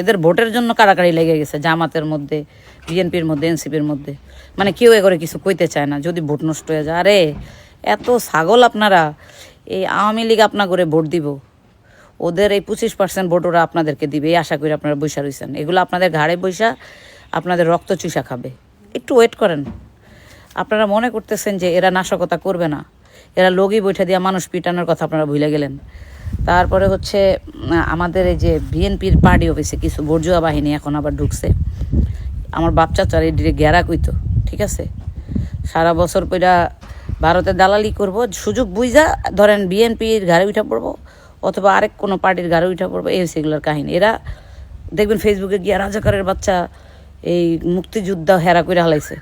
এদের ভোটের জন্য কারাকারি লেগে গেছে, জামাতের মধ্যে, বিএনপির মধ্যে, এনসিপির মধ্যে। মানে কেউ এ করে কিছু কইতে চায় না, যদি ভোট নষ্ট হয়ে যায়। আরে, এত ছাগল আপনারা, এই আওয়ামী লীগ আপনা করে ভোট দিব। ওদের এই পঁচিশ পার্সেন্ট ভোট ওরা আপনাদেরকে দিবে, এই আশা করি আপনারা বৈশা রয়েছেন এগুলো আপনাদের ঘাড়ে বৈশা, আপনাদের রক্ত চুষা খাবে। একটু ওয়েট করেন। আপনারা মনে করতেছেন যে এরা নাশকতা করবে না। এরা লগি বৈঠা দিয়া মানুষ পিটানোর কথা আপনারা ভুলে গেলেন। তারপরে হচ্ছে আমাদের এই যে বিএনপির পার্টি অফিসে কিছু বর্জুয়া বাহিনী এখন আবার ঢুকছে। আমার বাচ্চা চার এডিরে গেরা কইতো, ঠিক আছে? সারা বছর পইরা ভারতে দালালি করব, সুযোগ বুঝা ধরেন বিএনপির ঘাড়ে উঠা পড়ব, অথবা আরেক কোনো পার্টির ঘাড়ে উঠা পড়ব, এই এগুলোর কাহিনী। এরা দেখবেন ফেসবুকে গিয়া রাজাকারের বাচ্চা এই মুক্তিযোদ্ধা হেরা করে হালাইছে।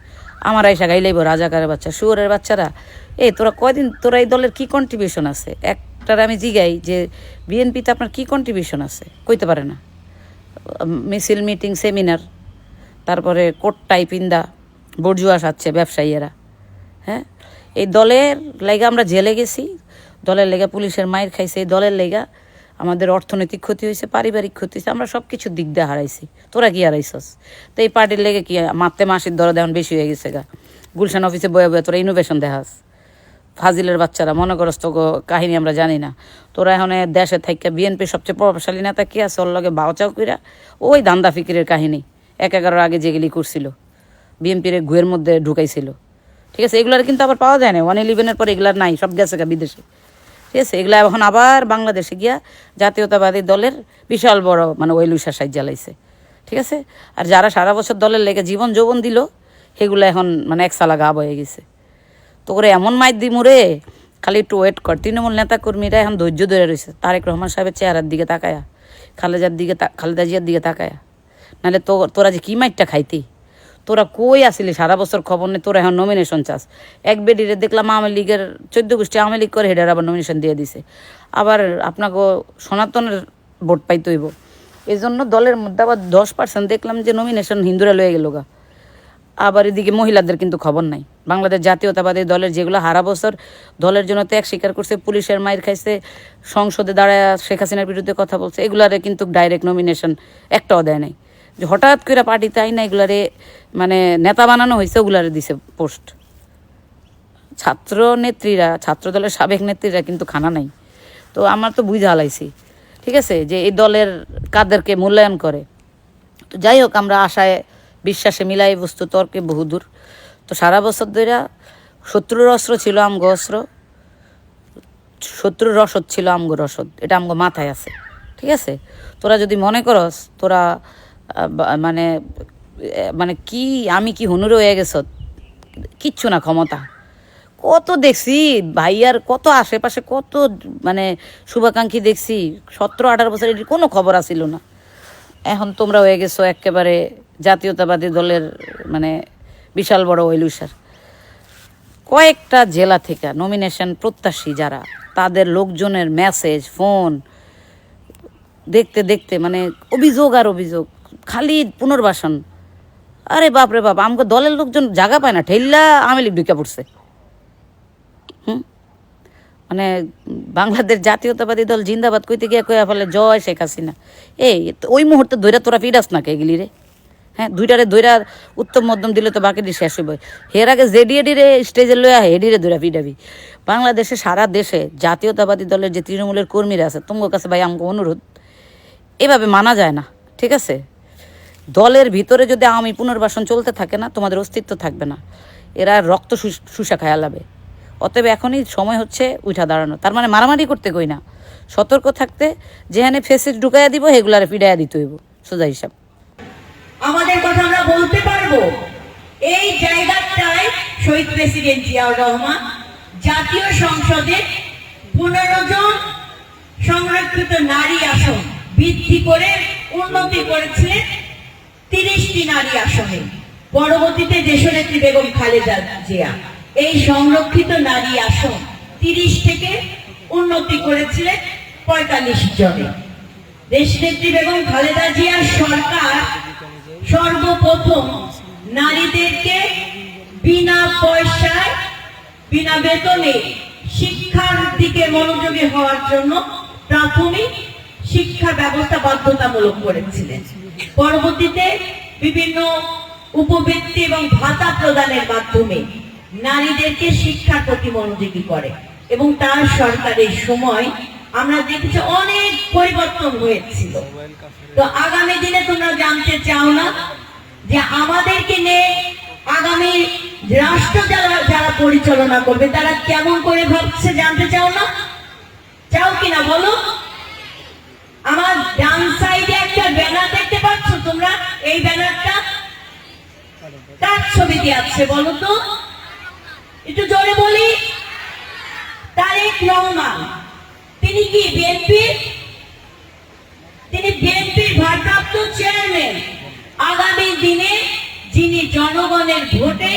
আমার আইসা গাইলাইব, রাজাকারের বাচ্চা, শুয়োরের বাচ্চারা। এই, তোরা কয়দিন, তোরা এই দলের কি কন্ট্রিবিউশন আছে? একটার আমি জিগাই যে, বিএনপিতে আপনার কি কন্ট্রিবিউশন আছে? কইতে পারে না। মিছিল, মিটিং, সেমিনার, তারপরে কোট টাই পিন্দা, বর্জুয়া সাচ্ছে ব্যবসায়ীরা। হ্যাঁ? এই দলের লেগা আমরা জেলে গেছি, দলের লেগা পুলিশের মায়ের খাইছে, এই দলের লেগা আমাদের অর্থনৈতিক ক্ষতি হয়েছে, পারিবারিক ক্ষতি হয়েছে, আমরা সব কিছু দিক দিয়ে হারাইছি। তোরা কি হারাইছস? তো এই পার্টির লেগে কি মারতে মাসির দরদ এখন বেশি হয়ে গেছে গা? গুলশান অফিসে বয়ে বয়ে তোরা ইনোভেশন দেখাস। ফাজিলের বাচ্চারা, মনে কাহিনী আমরা জানি না। তোরা এখন দেশে থাইকা বিএনপি সবচেয়ে প্রভাবশালী নেতা কি আছে? ওর লগে বাউচাও কইরা। ওই দান্দা ফিকিরের কাহিনী। এক এগারোর আগে যেগুলি করছিল বিএনপির গুয়ের মধ্যে ঢুকাইছিল। ঠিক আছে, এগুলার কিন্তু আবার পাওয়া যায় না ওয়ান ইলেভেনের পর এগুলার নাই, সব গেছে গা বিদেশে। ঠিক আছে? এগুলা এখন আবার বাংলাদেশে গিয়া জাতীয়তাবাদী দলের বিশাল বড় মানে ওয়েলুসা সাইজ জ্বালাইছে। ঠিক আছে? আর যারা সারা বছর দলের লেগে জীবন যৌবন দিল, সেগুলো এখন মানে এক সালা গা বয়ে গেছে। তো করে এমন মাইর দি মুরে খালি একটু ওয়েট কর। তৃণমূল নেতা কর্মীরা এখন ধৈর্য ধরে রয়েছে। তারেক রহমান সাহেবের চেহারার দিকে তাকায়া, খালেদার দিকে খালেদা জিয়ার দিকে তাকায়া। নাহলে তো তোরা যে কী মাইরটা খাইতি? তোরা কই আসিলি? সারা বছর খবর নেই, তোরা এখন নমিনেশন চাস। এক বেডিরে দেখলাম আওয়ামী লীগের চোদ্দ গোষ্ঠী আওয়ামী লীগ করে হেডার আবার নমিনেশন দিয়ে দিছে। আবার আপনাকে সনাতনের ভোট পাইতে হইব। এই জন্য দলের মধ্যে আবার দশ পার্সেন্ট দেখলাম যে নমিনেশন হিন্দুরা লয়ে গেল গা। আবার এদিকে মহিলাদের কিন্তু খবর নাই। বাংলাদেশ জাতীয়তাবাদী দলের যেগুলো হারা বছর দলের জন্য ত্যাগ স্বীকার করছে, পুলিশের মায়ের খাইছে, সংসদে দাঁড়ায় শেখ হাসিনার বিরুদ্ধে কথা বলছে, এগুলারে কিন্তু ডাইরেক্ট নমিনেশন একটাও দেয় নাই। যে হঠাৎ করে পার্টিতে আই না এগুলারে মানে নেতা বানানো হয়েছে ওগুলারে দিছে পোস্ট। ছাত্র নেত্রীরা, ছাত্র দলের সাবেক নেত্রীরা কিন্তু খানা নাই। তো আমার তো বুঝা হালাইছি ঠিক আছে? যে এই দলের কাদেরকে মূল্যায়ন করে। তো যাই হোক, আমরা আশায়, বিশ্বাসে মিলাই বস্তু তর্কে বহুদূর। তো সারা বছর ধরে শত্রুর অস্ত্র ছিল আমগো অস্ত্র। শত্রুর রসদ ছিল আমগো রসদ। এটা আমগো মাথায় আছে। ঠিক আছে? তোরা যদি মনে করস, তোরা মানে মানে কি, আমি কি হুনুরে হয়ে গেছ? কিচ্ছু না ক্ষমতা। কত দেখছি, ভাইয়ার কত আশেপাশে কত মানে শুভাকাঙ্ক্ষী দেখছি, সতেরো, আঠারো বছর এটির কোনো খবর আসিল না। এখন তোমরা হয়ে গেছো একেবারে জাতীয়তাবাদী দলের মানে বিশাল বড় ওয়েলুসার কয়েকটা জেলা থেকে নমিনেশন প্রত্যাশী যারা, তাদের লোকজনের মেসেজ ফোন দেখতে দেখতে মানে অভিযোগ আর অভিযোগ খালি পুনর্বাসন। আরে বাপ রে বাপ, আমাকে দলের লোকজন জায়গা পায় না ঠেল্লা আমেলি ঢুকে পড়ছে। হুম? মানে বাংলাদেশ জাতীয়তাবাদী দল জিন্দাবাদ কইতে গিয়ে কয়ে ফেলে, জয় শেখ হাসিনা। এই ওই মুহূর্তে দৈরা তোরা ফিরাস না কে গেলি রে? হ্যাঁ দুইটারে দৈরা উত্তম মধ্যম দিলে তো বাকিটি শেষ হইব। হের আগে জেডি এডিরে স্টেজে লইয়া হেডিরে দৈরা ফিরাবি বাংলাদেশে, সারা দেশে জাতীয়তাবাদী দলের যে তৃণমূলের কর্মীরা আছে, তোমার কাছে ভাই আমাকে অনুরোধ, এভাবে মানা যায় না, ঠিক আছে? দলের ভিতরে যদি আওয়ামী পুনর্বাসন চলতে থাকে না, তোমাদের অস্তিত্ব থাকবে না। এরা রক্ত শুষ- খায়া লাবে অতএব এখনই সময় হচ্ছে উঠা দাঁড়ানো তার মানে মারামারি করতে কই না। সতর্ক থাকতে, যেখানে ফেসেজ ঢুকাইয়া দিব, সেগুলারে ফিরাইয়া দিতে হইব, সোজা হিসাব। আমাদের কথা আমরা বলতে পারব। এই জায়গাটায় শহীদ প্রেসিডেন্ট জিয়াউর রহমান জাতীয় সংসদে পনেরো জন সংরক্ষিত নারী আসন বৃদ্ধি করে উন্নতি করেছিলেন। তিরিশটি নারী আসনে। পরবর্তীতে দেশনেত্রী বেগম খালেদা জিয়া। এই সংরক্ষিত নারী আসন তিরিশ থেকে উন্নতি করেছিলেন পঁয়তাল্লিশ জনে। দেশনেত্রী বেগম খালেদা জিয়ার সরকার সর্বপ্রথম নারীদেরকে বিনা পয়সায়, বিনা বেতনে শিক্ষার দিকে মনোযোগী হওয়ার জন্য প্রাথমিক শিক্ষা ব্যবস্থা বাধ্যতামূলক করেছিলেন। পরবর্তীতে বিভিন্ন উপবৃত্তি এবং ভাতা প্রদানের মাধ্যমে নারীদেরকে শিক্ষার প্রতি মনোযোগী করে এবং তার সরকারের সময় আমরা দেখেছি অনেক পরিবর্তন হয়েছিল। তো আগামী দিনে তোমরা জানতে চাও না যে আমাদেরকে নিয়ে আগামী রাষ্ট্র যারা যারা পরিচালনা করবে, তারা কেমন করে ভাবছে জানতে চাও না? চাও কিনা বলো? আমার ডান সাইডে দিয়ে আছে বলো তো? একটু জোরে বলি। তারেক রহমান, তিনি কি বিএনপির তিনি বিএনপির ভারপ্রাপ্ত চেয়ারম্যান আগামী দিনে যিনি জনগণের ভোটে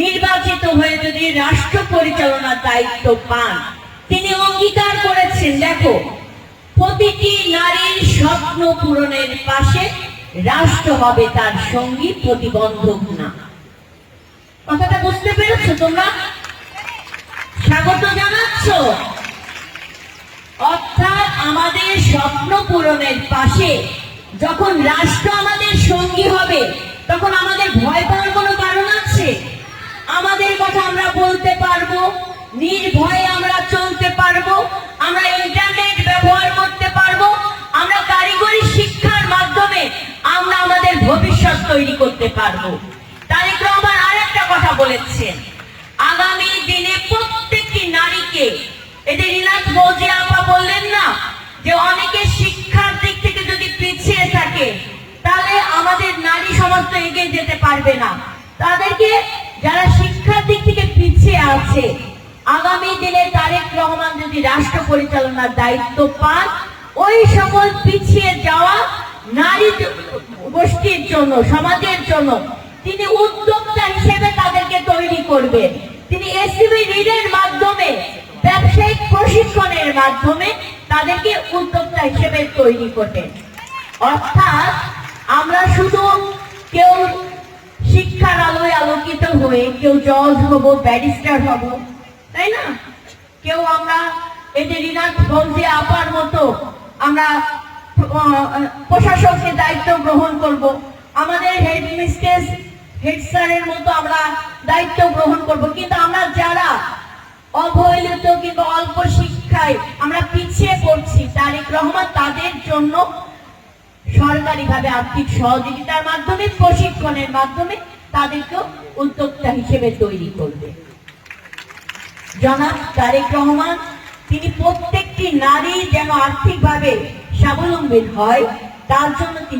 নির্বাচিত হয়ে যদি রাষ্ট্র পরিচালনার দায়িত্ব পান, তিনি অঙ্গীকার করেছেন, দেখো, প্রতিটি নারীর স্বপ্ন পূরণের পাশে রাষ্ট্র হবে তার সঙ্গী, প্রতিবন্ধক না। কথাটা বুঝতে পেরেছ তোমরা? স্বাগত জানাচ্ছ। অর্থাৎ আমাদের স্বপ্ন পূরণের পাশে যখন রাষ্ট্র আমাদের সঙ্গী হবে, তখন আমাদের ভয় পাওয়ার কোনো কারণ আছে? আমাদের কথা আমরা বলতে পারব, নির্ভয়ে আমরা চলতে পারব, আমরা ইন্টারনেট ব্যবহার করতে পারব, আমরা কারিগরি শিক্ষার মাধ্যমে আমরা আমাদের ভবিষ্যৎ তৈরি করতে পারব তারেক রহমান আর একটা কথা বলেছেন, আগামী দিনে প্রত্যেকটি নারীকে এতে রিনাথ মৌজি আপা বললেন না, যে অনেকে শিক্ষার দিক থেকে যদি পিছিয়ে থাকে, তাহলে আমাদের নারী সমাজ তো এগিয়ে যেতে পারবে না। তাদেরকে যারা শিক্ষার দিক থেকে পিছিয়ে আছে, আগামী দিনে তারেক রহমান যদি রাষ্ট্র পরিচালনার দায়িত্ব পান, ওই সকল পিছিয়ে যাওয়া নারী গোষ্ঠীর জন্য, সমাজের জন্য তিনি উদ্যোক্তা হিসেবে তাদেরকে তৈরি করবেন তিনি এসিবি ঋণের মাধ্যমে, ব্যবসায়িক প্রশিক্ষণের মাধ্যমে তাদেরকে উদ্যোক্তা হিসেবে তৈরি করবেন অর্থাৎ আমরা শুধু কেউ শিক্ষার আলোয় আলোকিত হয়ে, কেউ জজ হব, ব্যারিস্টার হব, তাই না? কেউ আমরা এই যে রিনাথ ফৌজি আপার মতো আমরা প্রশাসকের দায়িত্ব গ্রহণ করব। আমাদের হেড মিস্ট্রেস হেড স্যারের মতো আমরা দায়িত্ব গ্রহণ করব। কিন্তু আমরা যারা অবহেলিত কিংবা অল্প শিক্ষায় আমরা পিছিয়ে পড়ছি, তারেক রহমান তাদের জন্য সরকারিভাবে আর্থিক সহযোগিতার মাধ্যমে, প্রশিক্ষণের মাধ্যমে তাদেরকে উদ্যোক্তা হিসেবে তৈরি করবে। জনাব তারেক রহমান, তিনি প্রত্যেকটি নারী যেন আর্থিকভাবে স্বাবলম্বী হয়, তার জন্য তিনি